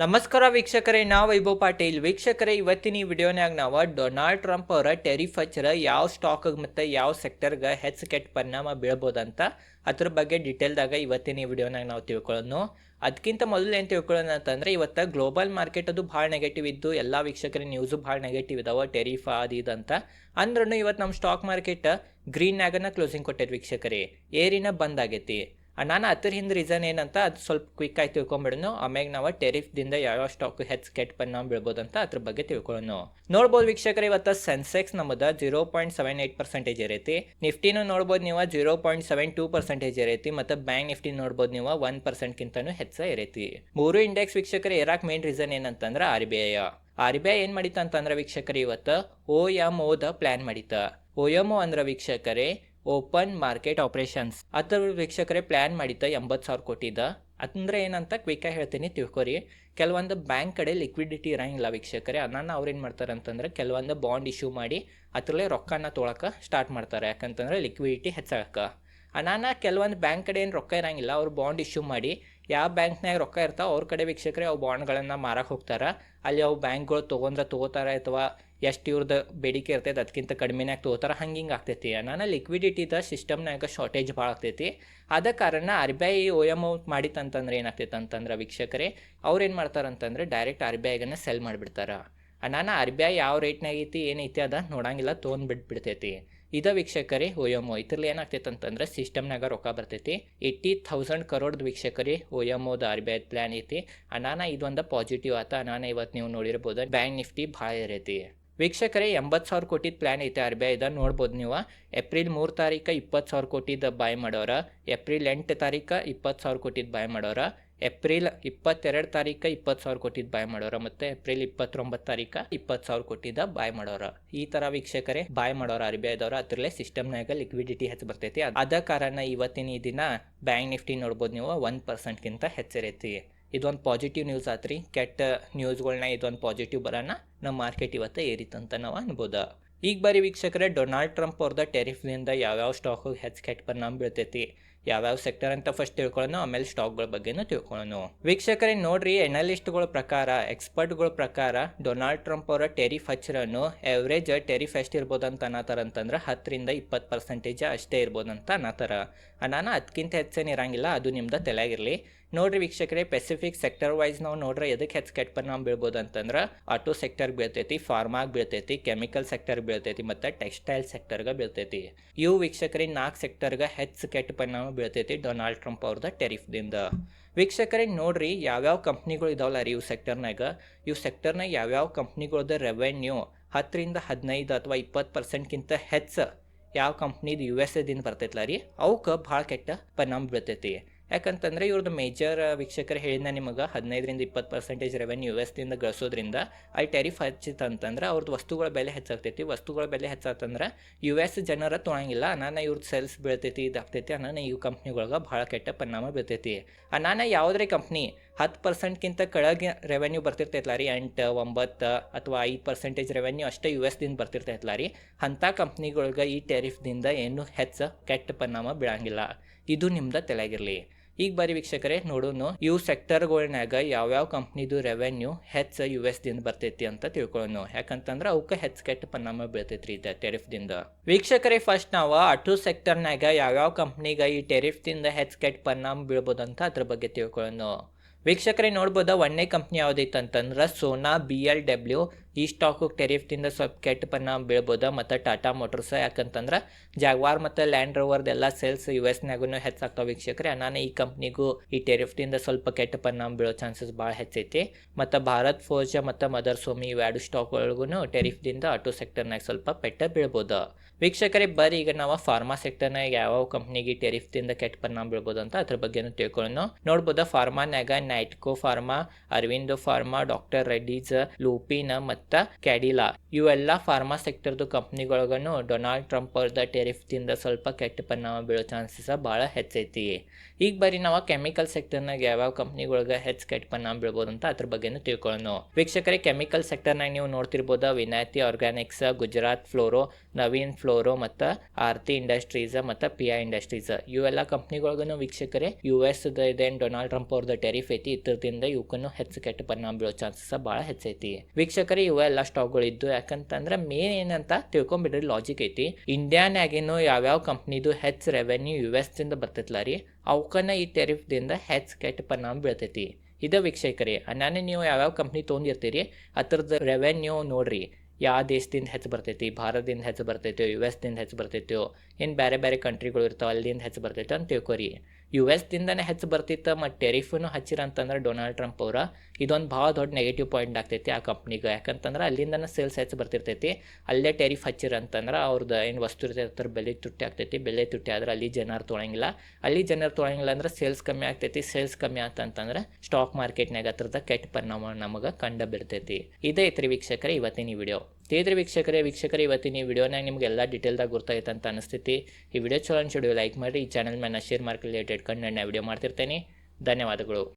ನಮಸ್ಕಾರ ವೀಕ್ಷಕರೇ, ನಾವು ವೈಭವ್ ಪಾಟೀಲ್. ವೀಕ್ಷಕರೇ, ಇವತ್ತಿನ ಈ ವಿಡಿಯೋನ್ಯಾಗ ನಾವು ಡೊನಾಲ್ಡ್ ಟ್ರಂಪ್ ಅವರ ಟೆರಿಫ್ ಹಚ್ಚರ ಯಾವ ಸ್ಟಾಕ್ಗೆ ಮತ್ತು ಯಾವ ಸೆಕ್ಟರ್ಗೆ ಹೆಚ್ಚು ಕೆಟ್ಟ ಪರಿಣಾಮ ಬೀಳ್ಬೋದಂತ ಅದ್ರ ಬಗ್ಗೆ ಡೀಟೇಲ್ದಾಗ ಇವತ್ತಿನ ಈ ವಿಡಿಯೋನಾಗ ನಾವು ತಿಳ್ಕೊಳ್ಳೋಣ ಅದಕ್ಕಿಂತ ಮೊದಲು ಏನು ತಿಳ್ಕೊಳ್ಳೋಣ ಅಂತಂದ್ರೆ, ಇವತ್ತು ಗ್ಲೋಬಲ್ ಮಾರ್ಕೆಟ್ ಅದು ಭಾಳ ನೆಗೆಟಿವ್ ಇದ್ದು, ಎಲ್ಲ ವೀಕ್ಷಕರ ನ್ಯೂಸು ಭಾಳ ನೆಗೆಟಿವ್ ಇದಾವೆ ಟೆರಿಫ್ ಅದು ಇದಂತ ಅಂದ್ರೂ ಇವತ್ತು ನಮ್ಮ ಸ್ಟಾಕ್ ಮಾರ್ಕೆಟ್ ಗ್ರೀನ್ ಗ್ರೀನ್ನಾಗನ ಕ್ಲೋಸಿಂಗ್ ಕೊಟ್ಟೈತೆ ವೀಕ್ಷಕರೇ. ಏರಿನ ಬಂದ್ ಆಗೈತಿ. ನಾನು ಅದ್ರ ಹಿಂದೆ ರೀಸನ್ ಏನಂತ ಅದು ಸ್ವಲ್ಪ ಕ್ವಿಕ್ ಆಗಿ ತಿಳ್ಕೊಂಬಿಡೋಣ ಆಮ್ಯಾಗ ನಾವು ಟೆರಿಫ್ದಿಂದ ಯಾವ ಸ್ಟಾಕ್ ಹೆಚ್ಚು ಕೆಟ್ಟ ಪರಿಣಾಮ ಬೀಳ್ಬೋದಂತ ಅದ್ರ ಬಗ್ಗೆ ತಿಳ್ಕೊಳ್ಳೋಣ ನೋಡ್ಬೋದು ವೀಕ್ಷಕರು, ಇವತ್ತು Sensex ನಮ್ಮದ zero point seven eight percentage ಇರೈತಿ. ನಿಫ್ಟಿನೂ ನೋಡ್ಬೋದು ನೀವು zero point seven two percentage ಇರೈತಿ ಮತ್ತು ಬ್ಯಾಂಕ್ ನಿಫ್ಟಿ ನೋಡ್ಬೋದು ನೀವು ಒನ್ ಪರ್ಸೆಂಟ್ಗಿಂತನೂ ಹೆಚ್ಚು ಇರೈತಿ. ಮೂರು ಇಂಡೆಕ್ಸ್ ವೀಕ್ಷಕರು, ಇರಾಕ್ ಮೇನ್ ರೀಸನ್ ಏನಂತಂದ್ರೆ R B I R B I ಏನು ಮಾಡಿತ ಅಂತಂದ್ರೆ ವೀಕ್ಷಕರು, ಇವತ್ತು ಓ ಎಂ ಓದ ಪ್ಲ್ಯಾನ್ ಮಾಡಿತ ಓ ಎಂ ಓ ಅಂದ್ರೆ ವೀಕ್ಷಕರೇ ಓಪನ್ ಮಾರ್ಕೆಟ್ ಆಪರೇಷನ್ಸ್. ಅದರ ವೀಕ್ಷಕರೇ ಪ್ಲ್ಯಾನ್ ಮಾಡಿದ್ದ ಎಂಬತ್ತು ಸಾವಿರ ಕೋಟಿದ. ಅಂದ್ರೆ ಏನಂತ ಕ್ವಿಕ್ಕಾಗಿ ಹೇಳ್ತೀನಿ, ತಿಳ್ಕೊರಿ. ಕೆಲವೊಂದು ಬ್ಯಾಂಕ್ ಕಡೆ ಲಿಕ್ವಿಡಿಟಿ ಇರೋಂಗಿಲ್ಲ ವೀಕ್ಷಕರೇ. ಅದನ್ನ ಅವ್ರು ಏನು ಮಾಡ್ತಾರೆ ಅಂತಂದ್ರೆ ಕೆಲವೊಂದು ಬಾಂಡ್ ಇಶ್ಯೂ ಮಾಡಿ ಅದರಲ್ಲೇ ರೊಕ್ಕನ ತೊಗೊಳಕ್ಕೆ ಸ್ಟಾರ್ಟ್ ಮಾಡ್ತಾರೆ. ಯಾಕಂತಂದ್ರೆ ಲಿಕ್ವಿಡಿಟಿ ಹೆಚ್ಚಾಗಕ್ಕೆ ಅನಾನ ಕೆಲವೊಂದು ಬ್ಯಾಂಕ್ ಕಡೆ ಏನು ರೊಕ್ಕ ಇರೋಂಗಿಲ್ಲ, ಅವ್ರು ಬಾಂಡ್ ಇಶ್ಯೂ ಮಾಡಿ ಯಾವ ಬ್ಯಾಂಕ್ನಾಗ ರೊಕ್ಕ ಇರ್ತಾವೆ ಅವ್ರ ಕಡೆ ವೀಕ್ಷಕರೇ ಅವು ಬಾಂಡ್ಗಳನ್ನು ಮಾರಕ್ಕೆ ಹೋಗ್ತಾರೆ. ಅಲ್ಲಿ ಅವು ಬ್ಯಾಂಕ್ಗಳು ತೊಗೊಂಡ್ರೆ ತೊಗೋತಾರೆ ಅಥವಾ ಎಷ್ಟು ಇವ್ರದ್ದು ಬೇಡಿಕೆ ಇರ್ತೈತೆ ಅದಕ್ಕಿಂತ ಕಡಿಮೆನಾಗ ತೊಗೋತಾರೆ, ಹಂಗೆ ಹಿಂಗೆ ಆಗ್ತೈತಿ. ನಾನು ಲಿಕ್ವಿಡಿಟಿದ ಸಿಸ್ಟಮ್ನಾಗ ಶಾರ್ಟೇಜ್ ಭಾಳ ಆಗ್ತೈತಿ. ಆದ ಕಾರಣ R B I O M out ಮಾಡಿತ್ತಂತಂದ್ರೆ ಏನಾಗ್ತೈತೆ ಅಂತಂದ್ರೆ ವೀಕ್ಷಕರೇ, ಅವ್ರು ಏನು ಮಾಡ್ತಾರೆ ಅಂತಂದ್ರೆ ಡೈರೆಕ್ಟ್ ಆರ್ ಬಿ ಐಗನ್ನ ಸೆಲ್ ಮಾಡಿಬಿಡ್ತಾರೆ. ನಾನು ಆರ್ ಬಿ ಐ ಯಾವ ರೇಟ್ನಾಗೈತಿ ಏನೈತಿ ಅದ ನೋಡಂಗಿಲ್ಲ, ತೊಗೊಂಡು ಬಿಟ್ಬಿಡ್ತೈತಿ ಇದ ವೀಕ್ಷಕರೇ, ಓಯಮ್, ಇದ್ರಲ್ಲಿ ಏನಾಗ್ತೈತೆ ಅಂತಂದ್ರೆ ಸಿಸ್ಟಮ್ನಾಗ ರೊಕ್ಕ ಬರ್ತೈತಿ. ಏಯ್ಟಿ ತೌಸಂಡ್ ಕರೋಡ್ದು ವೀಕ್ಷಕರೇ ಓ ಎಂ ಓದ ಆರ್ ಬಿ ಐ ಪ್ಲ್ಯಾನ್ ಐತಿ. ಅನಾನ ಇದೊಂದು ಪಾಸಿಟಿವ್ ಆತ. ಅನಾನ ಇವತ್ತು ನೀವು ನೋಡಿರ್ಬೋದು, ಬ್ಯಾಂಕ್ ನಿಫ್ಟಿ ಭಾಳ ಇರೈತಿ ವೀಕ್ಷಕರೇ, ಎಂಬತ್ತು ಸಾವಿರ ಕೋಟಿದ ಪ್ಲ್ಯಾನ್ ಐತೆ ಆರ್ ಬಿ ಐದ ನೋಡ್ಬೋದು ನೀವು. ಏಪ್ರಿಲ್ ಮೂರು ತಾರೀಕು ಇಪ್ಪತ್ತು ಸಾವಿರ ಕೋಟಿದ ಬಾಯ್ ಮಾಡೋರ. ಏಪ್ರಿಲ್ ಎಂಟು ತಾರೀಕು ಇಪ್ಪತ್ತು ಸಾವಿರ ಕೋಟಿದ ಬಾಯ್ ಮಾಡೋರ. ಏಪ್ರಿಲ್ ಇಪ್ಪತ್ತೆರಡು ತಾರೀಕು ಇಪ್ಪತ್ತು ಸಾವಿರ ಕೊಟ್ಟಿದ್ದು ಬಾಯ್ ಮಾಡೋರ ಮತ್ತು ಏಪ್ರಿಲ್ ಇಪ್ಪತ್ತೊಂಬತ್ತು ತಾರೀಕು ಇಪ್ಪತ್ತು ಸಾವಿರ ಕೊಟ್ಟಿದ್ದ ಬಾಯ್ ಮಾಡೋರ. ಈ ಥರ ವೀಕ್ಷಕರೇ, ಬಾಯ್ ಮಾಡೋರ ಆರ್ ಬಿ ಐದವ್ರ ಅದ್ರಲ್ಲೇ ಸಿಸ್ಟಮ್ನಾಗ ಲಿಕ್ವಿಡಿಟಿ ಹೆಚ್ಚು ಬರ್ತೈತಿ. ಅದ ಕಾರಣ ಇವತ್ತಿನ ಈ ದಿನ ಬ್ಯಾಂಕ್ ನಿಫ್ಟಿ ನೋಡ್ಬೋದು ನೀವು ಒಂದು ಪರ್ಸೆಂಟ್ಗಿಂತ ಹೆಚ್ಚಿರೈತಿ ಇದೊಂದು ಪಾಸಿಟಿವ್ ನ್ಯೂಸ್ ಆತ್ರಿ. ಕೆಟ್ಟ ನ್ಯೂಸ್ಗಳನ್ನ ಇದೊಂದು ಪಾಸಿಟಿವ್ ಬರೋಣ ನಮ್ಮ ಮಾರ್ಕೆಟ್ ಇವತ್ತು ಏರಿತಂತ ನಾವು ಅನ್ಬೋದು. ಈಗ ಬಾರಿ ವೀಕ್ಷಕರೇ, ಡೊನಾಲ್ಡ್ ಟ್ರಂಪ್ ಅವ್ರದ ಟೆರಿಫ್ನಿಂದ ಯಾವ್ಯಾವ ಸ್ಟಾಕ್ ಹೆಚ್ಚು ಕೆಟ್ಟ ಪರಿಣಾಮ ಬೀಳ್ತೈತಿ, ಯಾವ್ಯಾವ ಸೆಕ್ಟರ್ ಅಂತ ಫಸ್ಟ್ ತಿಳ್ಕೊಳ್ಳೋಣ, ಆಮೇಲೆ ಸ್ಟಾಕ್ಗಳ ಬಗ್ಗೆನೂ ತಿಳ್ಕೊಳ್ಳೋಣ. ವೀಕ್ಷಕರೇ, ನೋಡ್ರಿ ಎನಲಿಸ್ಟ್ಗಳ ಪ್ರಕಾರ ಎಕ್ಸ್ಪರ್ಟ್ಗಳ ಪ್ರಕಾರ, ಡೊನಾಲ್ಡ್ ಟ್ರಂಪ್ ಅವರ ಟೆರಿಫ್ ಹಚ್ಚರನ್ನು ಎವರೇಜ್ ಟೆರಿಫ್ ಎಷ್ಟು ಇರ್ಬೋದು ಅಂತ ಅನ್ನತಾರ ಅಂತಂದ್ರೆ ಹತ್ತರಿಂದ ಇಪ್ಪತ್ತು ಪರ್ಸೆಂಟೇಜ್ ಅಷ್ಟೇ ಇರ್ಬೋದು ಅಂತ ಅನ್ನತಾರ. ನಾನು ಅದಕ್ಕಿಂತ ಹೆಚ್ಚೇನು ಇರಂಗಿಲ್ಲ, ಅದು ನಿಮ್ದು ತಲೆಯಾಗಿರಲಿ ನೋಡ್ರಿ ವೀಕ್ಷಕರೇ ಪೆಸಿಫಿಕ್ ಸೆಕ್ಟರ್ ವೈಸ್ ನಾವು ನೋಡ್ರೆ ಎದಕ್ಕೆ ಹೆಚ್ಚು ಕೆಟ್ಟ ಪರಿಣಾಮ ಬೀಳ್ಬೋದು ಅಂತಂದ್ರೆ ಆಟೋ ಸೆಕ್ಟರ್ ಬೀಳ್ತೈತಿ ಫಾರ್ಮಾಗ್ ಬೀಳ್ತೈತಿ ಕೆಮಿಕಲ್ ಸೆಕ್ಟರ್ ಬೀಳ್ತೈತಿ ಮತ್ತು ಟೆಕ್ಸ್ಟೈಲ್ ಸೆಕ್ಟರ್ಗೆ ಬೀಳ್ತೈತಿ. ಇವು ವೀಕ್ಷಕರೇ ನಾಲ್ಕು ಸೆಕ್ಟರ್ಗೆ ಹೆಚ್ಚು ಕೆಟ್ಟ ಪರಿಣಾಮ ಬೀಳ್ತೈತಿ ಡೊನಾಲ್ಡ್ ಟ್ರಂಪ್ ಅವ್ರದ್ದು ಟೆರಿಫ್ದಿಂದ ವೀಕ್ಷಕರೇ ನೋಡ್ರಿ ಯಾವ್ಯಾವ ಕಂಪ್ನಿಗಳು ಇದಾವಲ್ಲ ರೀ ಇವು ಸೆಕ್ಟರ್ನಾಗ ಇವು ಸೆಕ್ಟರ್ನಾಗ ಯಾವ್ಯಾವ ಕಂಪ್ನಿಗಳದ್ದು ರೆವೆನ್ಯೂ ಹತ್ತರಿಂದ ಹದಿನೈದು ಅಥವಾ ಇಪ್ಪತ್ತು ಪರ್ಸೆಂಟ್ಗಿಂತ ಹೆಚ್ಚು ಯಾವ ಕಂಪ್ನಿದು ಯು ಎಸ್ ಎದಿಂದ ಬರ್ತೈತಲ್ಲ ರೀ? ಅವಕ್ಕೆ ಭಾಳ ಕೆಟ್ಟ ಪರಿಣಾಮ ಬೀಳ್ತೈತಿ. ಯಾಕಂತಂದ್ರೆ ಇವ್ರದ್ದು ಮೇಜರ್ ವೀಕ್ಷಕರು ಹೇಳಿದ ನಿಮಗೆ ಹದಿನೈದರಿಂದ ಇಪ್ಪತ್ತು ಪರ್ಸೆಂಟೇಜ್ ರೆವೆನ್ಯೂ ಯು ಎಸ್ದಿಂದ ಗಳಿಸೋದ್ರಿಂದ ಅಲ್ಲಿ ಟೆರಿಫ್ ಹಚ್ಚಿತಂತಂದ್ರೆ ಅವ್ರದ್ದು ವಸ್ತುಗಳ ಬೆಲೆ ಹೆಚ್ಚಾಗ್ತೈತಿ. ವಸ್ತುಗಳ ಬೆಲೆ ಹೆಚ್ಚಾತಂದ್ರೆ ಯು ಎಸ್ ಜನರ ತೊಗೊಳಂಗಿಲ್ಲ ನಾನು ಇವ್ರದ್ದು ಸೆಲ್ಸ್ ಬೀಳ್ತೈತಿ, ಇದಾಗ್ತೈತಿ. ಅನಾನ ಈ ಕಂಪ್ನಿಗಳಿಗೆ ಭಾಳ ಕೆಟ್ಟ ಪರಿಣಾಮ ಬೀಳ್ತೈತಿ. ಅನಾನ ಯಾವುದೇ ಕಂಪ್ನಿ ಹತ್ತು ಪರ್ಸೆಂಟ್ಗಿಂತ ಕೆಳಗೆ ರೆವೆನ್ಯೂ ಬರ್ತಿರ್ತೈತಲ್ಲ ರೀ, ಎಂಟು, ಒಂಬತ್ತು ಅಥವಾ ಐದು ಪರ್ಸೆಂಟೇಜ್ ರೆವೆನ್ಯೂ ಅಷ್ಟೇ ಯು ಎಸ್ದಿಂದ ಬರ್ತಿರ್ತೈತಲ್ಲ ರೀ. ಅಂಥ ಕಂಪ್ನಿಗಳಿಗೆ ಈ ಟೆರಿಫ್ದಿಂದ ಏನು ಹೆಚ್ಚು ಕೆಟ್ಟ ಪರಿಣಾಮ ಬೀಳಂಗಿಲ್ಲ. ಇದು ನಿಮ್ದು ತಲೆಯಾಗಿರಲಿ. ಈಗ ಬಾರಿ ವೀಕ್ಷಕರೇ ನೋಡೋಣ ಇವು ಸೆಕ್ಟರ್ಗಳ್ನಾಗ ಯಾವ್ಯಾವ ಕಂಪ್ನಿದು ರೆವೆನ್ಯೂ ಹೆಚ್ಚು ಯು ಎಸ್ ದಿಂದ ಬರ್ತೈತಿ ಅಂತ ತಿಳ್ಕೊಳ್ಳೋಣ ಯಾಕಂತಂದ್ರೆ ಅವಕ್ಕೆ ಹೆಚ್ಚು ಕೆಟ್ಟ ಪರಿಣಾಮ ಬೀಳ್ತೈತ್ರಿ ಇದು ಟೆರಿಫ್ದಿಂದ ವೀಕ್ಷಕರೇ ಫಸ್ಟ್ ನಾವು ಆಟೋ ಸೆಕ್ಟರ್ನಾಗ ಯಾವ್ಯಾವ ಕಂಪ್ನಿಗೆ ಈ ಟೆರಿಫ್ದಿಂದ ಹೆಚ್ಚು ಕೆಟ್ಟ ಪರಿಣಾಮ ಬೀಳ್ಬೋದಂತ ಅದ್ರ ಬಗ್ಗೆ ತಿಳ್ಕೊಳ್ಳೋಣ ವೀಕ್ಷಕರೇ ನೋಡ್ಬೋದು, ಒಂದೇ ಕಂಪ್ನಿ ಯಾವುದೈತೆ ಅಂತಂದ್ರೆ ಸೋನಾ, ಬಿ ಎಲ್ ಡಬ್ಲ್ಯೂ, ಈ ಸ್ಟಾಕು ಟೆರಿಫ್ದಿಂದ ಸ್ವಲ್ಪ ಕೆಟ್ಟ ಪರಿಣಾಮ ಬೀಳ್ಬೋದು, ಮತ್ತು ಟಾಟಾ ಮೋಟರ್ಸ್ ಯಾಕಂತಂದ್ರೆ ಜಾಗ್ವಾರ್ ಮತ್ತು ಲ್ಯಾಂಡ್ ರೋವರ್ದೆಲ್ಲ ಸೇಲ್ಸ್ ಯು ಎಸ್ನಾಗೂ ಹೆಚ್ಚಾಗ್ತಾವೆ ವೀಕ್ಷಕರೇ. ನಾನು ಈ ಕಂಪ್ನಿಗೂ ಈ ಟೆರಿಫ್ದಿಂದ ಸ್ವಲ್ಪ ಕೆಟ್ಟ ಪರಿಣಾಮ ಬೀಳೋ ಚಾನ್ಸಸ್ ಭಾಳ ಹೆಚ್ಚೈತಿ. ಮತ್ತು ಭಾರತ್ ಫೋರ್ಜ ಮತ್ತು ಮದರ್ ಸೋಮಿ ಇವೆರಡು ಸ್ಟಾಕ್ಗಳಿಗೂ ಟೆರಿಫ್ದಿಂದ ಆಟೋ ಸೆಕ್ಟರ್ನಾಗ ಸ್ವಲ್ಪ ಪೆಟ್ಟ ಬೀಳ್ಬೋದು. ವೀಕ್ಷಕರೇ, ಬರೀ ಈಗ ನಾವು ಫಾರ್ಮಾ ಸೆಕ್ಟರ್ನಾಗ ಯಾವ ಕಂಪ್ನಿಗೆ ಟೆರಿಫ್ದಿಂದ ಕೆಟ್ಟ ಪರಿಣಾಮ ಬೀಳ್ಬೋದು ಅಂತ ಅದ್ರ ಬಗ್ಗೆನೂ ತಿಳ್ಕೊಳ್ಳೋಣ ನೋಡ್ಬೋದ ಫಾರ್ಮಾನ್ಯಾಗ Natco pharma, Aurobindo pharma, doctor Reddy's ಲೂಪಿನ ಮತ್ತು ಕ್ಯಾಡಿಲಾ. ಇವೆಲ್ಲ ಫಾರ್ಮಾ ಸೆಕ್ಟರ್ದು ಕಂಪ್ನಿಗಳಿಗೂ ಡೊನಾಲ್ಡ್ ಟ್ರಂಪ್ ಅವ್ರದ ಟೆರಿಫ್ದಿಂದ ಸ್ವಲ್ಪ ಕೆಟ್ಟ ಪರಿಣಾಮ ಬೀಳೋ ಚಾನ್ಸಸ್ ಭಾಳ ಹೆಚ್ಚೈತಿ. ಈಗ ಬರೀ ನಾವು ಕೆಮಿಕಲ್ ಸೆಕ್ಟರ್ನಾಗ ಯಾವ್ಯಾವ ಕಂಪ್ನಿಗಳಿಗೆ ಹೆಚ್ಚು ಕೆಟ್ಟ ಪರಿಣಾಮ ಬೀಳ್ಬೋದು ಅಂತ ಅದ್ರ ಬಗ್ಗೆನೂ ತಿಳ್ಕೊಳ್ಳೋಣ ವೀಕ್ಷಕರೇ, ಕೆಮಿಕಲ್ ಸೆಕ್ಟರ್ನಾಗ ನೀವು ನೋಡ್ತಿರ್ಬೋದು Vinati Organics, Gujarat Fluoro, Navin Fluoro ಮತ್ತು ಆರ್ತಿ ಇಂಡಸ್ಟ್ರೀಸ್ ಮತ್ತು ಪಿ ಐ ಇಂಡಸ್ಟ್ರೀಸ್. ಇವೆಲ್ಲ ಕಂಪ್ನಿಗಳಿಗೂ ವೀಕ್ಷಕರೇ, ಯು ಎಸ್ ಡೊನಾಲ್ಡ್ ಟ್ರಂಪ್ ಅವ್ರದ್ದು ಟೆರಿಫ್ ಇದ್ರದಿಂದ ಇವಕ್ಕೂ ಹೆಚ್ಚು ಕೆಟ್ಟ ಪರಿಣಾಮ ಬೀಳೋ ಚಾನ್ಸಸ್ ಭಾಳ ಹೆಚ್ಚೈತಿ. ವೀಕ್ಷಕರೇ, ಇವೆಲ್ಲ ಸ್ಟಾಕ್ಗಳು ಇದ್ದು ಯಾಕಂತಂದ್ರೆ ಮೇನ್ ಏನಂತ ತಿಳ್ಕೊಂಬಿಡ್ರಿ ಲಾಜಿಕ್ ಐತಿ. ಇಂಡಿಯಾನ್ಯಾಗೇನು ಯಾವ್ಯಾವ ಕಂಪ್ನಿದು ಹೆಚ್ಚು ರೆವೆನ್ಯೂ ಯು ಎಸ್ ದಿಂದ ಬರ್ತೈತಲ್ಲ ರೀ ಅವಕ್ಕನ್ನ ಈ ಟೆರಿಫ್ದಿಂದ ಹೆಚ್ಚು ಕೆಟ್ಟ ಪರಿಣಾಮ ಬೀಳ್ತೈತಿ. ಇದ ವೀಕ್ಷಕರಿ ನಾನು ನೀವು ಯಾವ್ಯಾವ ಕಂಪ್ನಿ ತೊಗೊಂಡಿರ್ತೀರಿ, ಅದ್ರದ್ದು ರೆವೆನ್ಯೂ ನೋಡ್ರಿ. ಯಾವ ದೇಶದಿಂದ ಹೆಚ್ಚು ಬರ್ತೈತಿ, ಭಾರತದಿಂದ ಹೆಚ್ಚು ಬರ್ತೈತೋ ಯು ಎಸ್ದಿಂದ ಹೆಚ್ಚು ಬರ್ತೈತೋ ಏನು ಬೇರೆ ಬೇರೆ ಕಂಟ್ರಿಗಳು ಇರ್ತಾವೆ, ಅಲ್ಲಿಂದ ಹೆಚ್ಚು ಬರ್ತೈತೋ ಅಂತ ತಿಳ್ಕೊರಿ. ಯು ಎಸ್ದಿಂದನೇ ಹೆಚ್ಚು ಬರ್ತಿತ್ತು ಮತ್ತು ಟೆರಿಫನ್ನು ಹಚ್ಚಿರ ಅಂತಂದ್ರೆ ಡೊನಾಲ್ಡ್ ಟ್ರಂಪ್ ಅವರ, ಇದೊಂದು ಭಾಳ ದೊಡ್ಡ ನೆಗೆಟಿವ್ ಪಾಯಿಂಟ್ ಆಗ್ತೈತಿ ಆ ಕಂಪ್ನಿಗೆ ಯಾಕಂತಂದ್ರೆ ಅಲ್ಲಿಂದನೇ ಸೇಲ್ಸ್ ಹೆಚ್ಚು ಬರ್ತಿರ್ತೈತಿ, ಅಲ್ಲೇ ಟೆರಿಫ್ ಹಚ್ಚಿರ ಅಂತಂದ್ರೆ ಅವ್ರದ್ದು ಏನು ವಸ್ತು ಇರ್ತೈತೆ ಬೆಲೆ ತುಟ್ಟಿ ಆಗ್ತೈತಿ, ಬೆಲೆ ತುಟ್ಟಿ ಆದ್ರೆ ಅಲ್ಲಿ ಜನರು ತೊಳಂಗಿಲ್ಲ. ಅಲ್ಲಿ ಜನರು ತೊಳಂಗಿಲ್ಲ ಅಂದ್ರೆ ಸೇಲ್ಸ್ ಕಮ್ಮಿ ಆಗ್ತೈತಿ ಸೇಲ್ಸ್ ಕಮ್ಮಿ ಆತಂತಂದ್ರೆ ಸ್ಟಾಕ್ ಮಾರ್ಕೆಟ್ನಾಗ ಹತ್ರದ ಕೆಟ್ಟ ಪರಿಣಾಮ ನಮಗೆ ಕಂಡು ಬಿಡ್ತೈತಿ. ಇದೇ ಐತ್ರಿ ವೀಕ್ಷಕರೇ, ಇವತ್ತಿನ ಈ ವಿಡಿಯೋ ತೇದ್ರಿ ವೀಕ್ಷಕರೇ ವೀಕ್ಷಕರೇ, ಇವತ್ತಿನ ಈ ವಿಡಿಯೋನಾಗ ನಿಮ್ಗೆ ಎಲ್ಲ ಡೀಟೇಲ್ದಾಗ ಗೊತ್ತಾಯ್ತು ಅಂತ ಅನಿಸ್ತೈತಿ. ಈ ವಿಡಿಯೋ ಚಲೋ ಅನ್ಸಿಡಿಯೋ ಲೈಕ್ ಮಾಡಿ, ಈ ಚಾನಲ್ ಮೇಲೆ ಶೇರ್ ಮಾರ್ಕ್ ರಿಲೇಟೆಡ್ ಕಂಡು ನಾನು ವಿಡಿಯೋ ಮಾಡ್ತಿರ್ತೇನೆ. ಧನ್ಯವಾದಗಳು.